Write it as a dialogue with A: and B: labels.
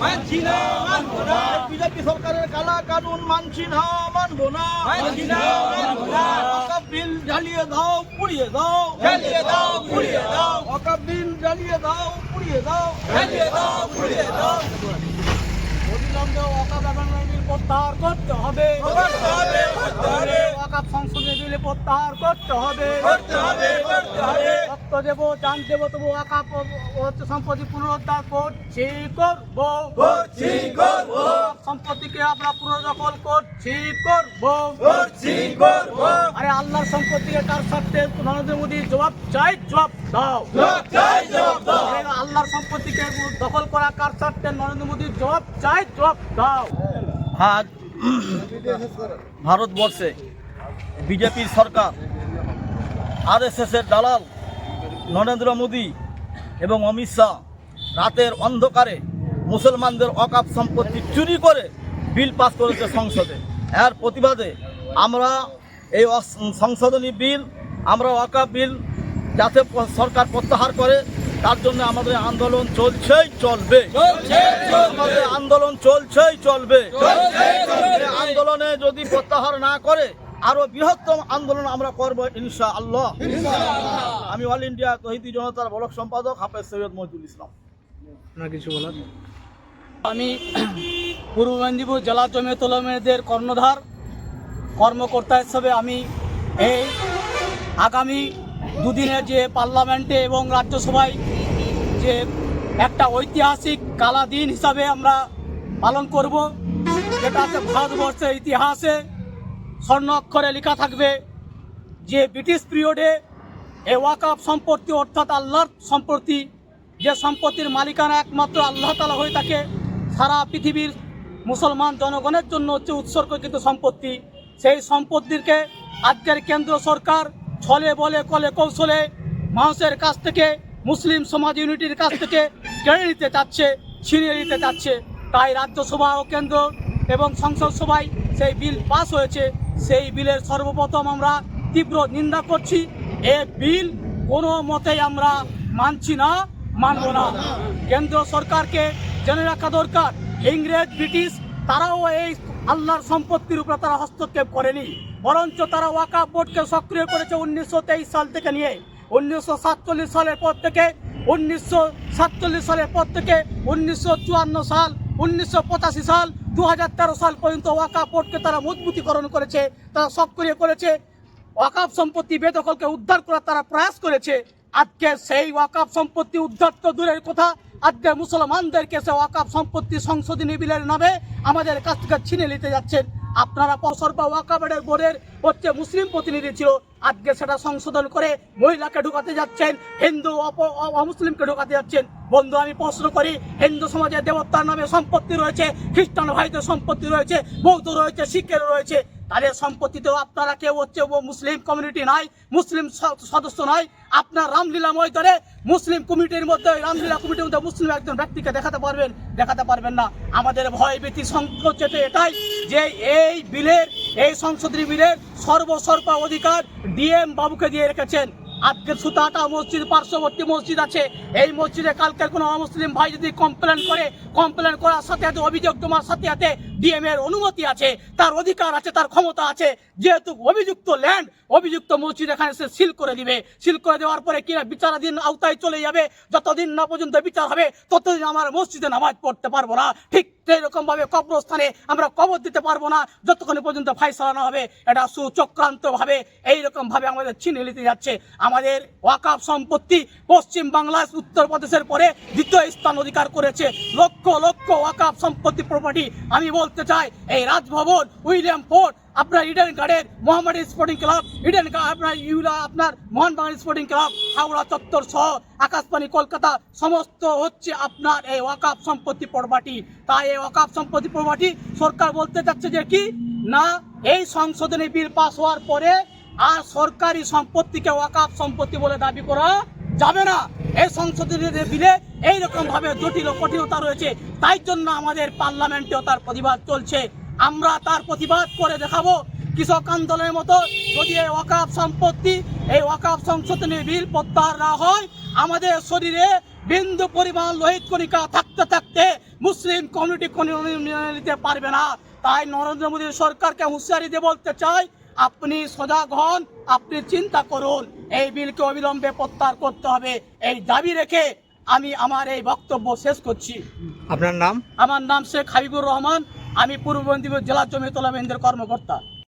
A: মানছি না মানবো না বিজেপি সরকারের কালা কানুন মানছি না মানবো না
B: মানছি না মানবো না
A: বিল জ্বালিয়ে দাও পুড়িয়ে দাও
B: জ্বালিয়ে দাও পুড়িয়ে দাও
A: অকা বিল জ্বালিয়ে দাও পুড়িয়ে দাও
B: জ্বালিয়ে দাও পুড়িয়ে দাও
A: অবিলম্বে ওয়াকাফ অ্যামেন্ডমেন্ট বিল প্রত্যাহার করতে হবে
B: করতে হবে, করতে হবে।
A: বিল প্রত্যাহার করতে হবে
B: করতে হবে, করতে হবে।
A: রক্ত দেবো জান দেবো তবু ওয়াকাফ হচ্ছে সম্পত্তি পুনরুদ্ধার করছি করব
B: করছি, করব।
A: সম্পত্তিকে আমরা পুনর্দখল করছি করব
B: করছি, করব।
A: আরে আল্লাহর সম্পত্তিকে কার স্বার্থে নরেন্দ্র মোদী জবাব চাই জবাব দাও
B: জবাব চাই, জবাব দাও।
A: আল্লাহর সম্পত্তিকে দখল করা কার স্বার্থে নরেন্দ্র মোদীর জবাব চাই জবাব দাও আজ ভারতবর্ষে বিজেপির সরকার আরএসএসের দালাল নরেন্দ্র মোদী এবং অমিত শাহ রাতের অন্ধকারে মুসলমানদের অকাপ সম্পত্তি চুরি করে বিল পাস করেছে সংসদে। এর প্রতিবাদে আমরা এই সংশোধনী বিল আমরা ওয়াকাপ বিল যাতে সরকার প্রত্যাহার করে তার জন্য আমাদের আন্দোলন চলছেই চলবে। আমাদের আন্দোলন চলছেই চলবে। আন্দোলনে যদি প্রত্যাহার না করে আরও বৃহত্তম আন্দোলন আমরা করব ইনশা আল্লাহ আমি অল ইন্ডিয়া তহিদি জনতার ব্লক সম্পাদক হাফেজ সৈয়দ মহিদুল ইসলাম।
C: আপনার কিছু বলার? আমি পূর্ব মেদিনীপুর জেলা জমিয়ত উলামাদের কর্ণধার কর্মকর্তা হিসেবে আমি এই আগামী দুদিনের যে পার্লামেন্টে এবং রাজ্যসভায় যে একটা ঐতিহাসিক কালা দিন হিসাবে আমরা পালন করব যেটা হচ্ছে ভারতবর্ষের ইতিহাসে স্বর্ণ অক্ষরে লেখা থাকবে যে ব্রিটিশ পিরিয়ডে এ ওয়াকাফ সম্পত্তি অর্থাৎ আল্লাহর সম্পত্তি, যে সম্পত্তির মালিকানা একমাত্র আল্লাহ তালা হয়ে থাকে, সারা পৃথিবীর মুসলমান জনগণের জন্য হচ্ছে উৎসর্গকৃত সম্পত্তি। সেই সম্পত্তিকে আজকের কেন্দ্র সরকার ছলে বলে কলে কৌশলে মানুষের কাছ থেকে, মুসলিম সমাজ ইউনিটির কাছ থেকে কেড়ে নিতে চাচ্ছে, ছিনিয়ে নিতে চাচ্ছে। তাই রাজ্যসভা ও কেন্দ্র এবং সংসদ সভায় সেই বিল পাস হয়েছে। সেই বিলের সর্বপ্রথম আমরা তীব্র নিন্দা করছি। এ বিল কোনো মতেই আমরা মানছি না, মানব না। কেন্দ্র সরকারকে জেনে রাখা দরকার, ইংরেজ, ব্রিটিশ, তারাও এই আল্লাহর সম্পত্তির উপরে তারা হস্তক্ষেপ করেনি। বরঞ্চ তারা ওয়াকা বোর্ডকে সক্রিয় করেছে উনিশশো তেইশ সাল থেকে নিয়ে। উনিশশো সাতচল্লিশ সালের পর থেকে, উনিশশো সাতচল্লিশ সালের পর থেকে, উনিশশো চুয়ান্ন সাল, উনিশশো পঁচাশি সাল দু সাল পর্যন্ত ওয়াকা বোর্ডকে তারা মজবুতিকরণ করেছে, তারা সক্রিয় করেছে। ওয়াকাফ সম্পত্তি বেদখলকে উদ্ধার করার তারা প্রয়াস করেছে। আজকে সেই ওয়াকাফ সম্পত্তি উদ্ধার তো দূরের কথা। আজকে মুসলমানদেরকে সে ওয়াকাফ সম্পত্তি সংশোধনী বিলের নামে আমাদের কাছ থেকে ছিনে নিতে যাচ্ছেন। আপনারা সরবা ওয়াকাবাডের বোর্ডের হচ্ছে মুসলিম প্রতিনিধি ছিল। আজকে সেটা সংশোধন করে মহিলাকে ঢুকাতে যাচ্ছেন, হিন্দু অমুসলিমকে ঢুকাতে যাচ্ছেন। বন্ধু, আমি প্রশ্ন করি, হিন্দু সমাজে দেবতার নামে সম্পত্তি রয়েছে, খ্রিস্টান ভাইদের সম্পত্তি রয়েছে, বৌদ্ধ রয়েছে, শিখের রয়েছে তাদের সম্পত্তিতেও আপনারা কেউ হচ্ছে ও মুসলিম কমিউনিটি নাই, মুসলিম সদস্য নয় আপনার রামলীলা ময়দানে মুসলিম কমিটির মধ্যে রামলীলা কমিটির মধ্যে মুসলিম একজন ব্যক্তিকে দেখাতে পারবেন দেখাতে পারবেন না। আমাদের ভয় ভীতি সংকোচ এটাই যে এই বিলের, এই সংশোধনী বিলের সর্বসর্বা অধিকার ডিএম বাবুকে দিয়ে রেখেছেন। আজকে সুতাটা মসজিদ, পার্শ্ববর্তী মসজিদ আছে। এই মসজিদে কালকে কোনো মুসলিম ভাই যদি কমপ্লেন করে কমপ্লেন করার সাথে সাথে, অভিযোগ তোমার সাথে সাথে ডিএম এর অনুমতি আছে, তার অধিকার আছে, তার ক্ষমতা আছে। যেহেতু অভিযুক্ত ল্যান্ড অভিযুক্ত মসজিদ এখানে সে সিল করে দিবে। সিল করে দেওয়ার পরে কিনা বিচারাধীন আওতায় চলে যাবে। যতদিন না পর্যন্ত বিচার হবে, ততদিন আমার মসজিদে নামাজ পড়তে পারব না। ঠিক সেরকম ভাবে কবরস্থানে আমরা কবর দিতে পারব না। যতক্ষণ পর্যন্ত ফাইসলা হবে, এটা সুচক্রান্ত ভাবে এইরকম ভাবে আমাদের ছিনে নিতে যাচ্ছে। আমাদের ওয়াকাফ সম্পত্তি পশ্চিম বাংলা উত্তরপ্রদেশের পরে দ্বিতীয় স্থান অধিকার করেছে। লক্ষ লক্ষ ওয়াকাফ সম্পত্তি প্রপার্টি আমি বলতে চাই, এই রাজভবন, উইলিয়াম ফোর্ট, আপনার Eden Garden Mohammad sporting club Eden আপনার ইউলা, আপনার মোহনবাগান স্পোর্টিং ক্লাব হাওড়া চত্বর সহ আকাশবাণী কলকাতা, সমস্ত হচ্ছে আপনার এই ওয়াকাফ সম্পত্তি প্রপার্টি তাই এই ওয়াকাফ সম্পত্তি প্রপার্টি সরকার বলতে চাচ্ছে যে কি? না, এই সংশোধনী বিল পাস হওয়ার পরে আর সরকারি সম্পত্তিকে ওয়াকাফ সম্পত্তি বলে দাবি করা যাবে না। এই সংশোধনী বিলে এইরকম ভাবে জটিল কঠিনতা রয়েছে। তাই জন্য আমাদের পার্লামেন্টেও তার প্রতিবাদ চলছে। আমরা তার প্রতিবাদ করে দেখাবো। কৃষক আন্দোলনের মতো যদি এই ওয়াকাফ সম্পত্তি, এই ওয়াকাফ সংশোধনী বিল প্রত্যাহার না হয়, আমাদের শরীরে বিন্দু পরিমাণ লোহিত কণিকা থাকতে থাকতে মুসলিম কমিউনিটি নিতে পারবে না। তাই নরেন্দ্র মোদী সরকারকে হুঁশিয়ারি দিয়ে বলতে চাই, আপনি সজাগ হন আপনি চিন্তা করুন এই বিলকে অবিলম্বে প্রত্যাহার করতে হবে। এই দাবি রেখে আমি আমার এই বক্তব্য শেষ করছি।
D: আপনার নাম?
C: আমার নাম শেখ হাবিবুর রহমান। আমি পূর্ব মেদিনীপুর জেলা জমিতলা কেন্দ্রের কর্মকর্তা।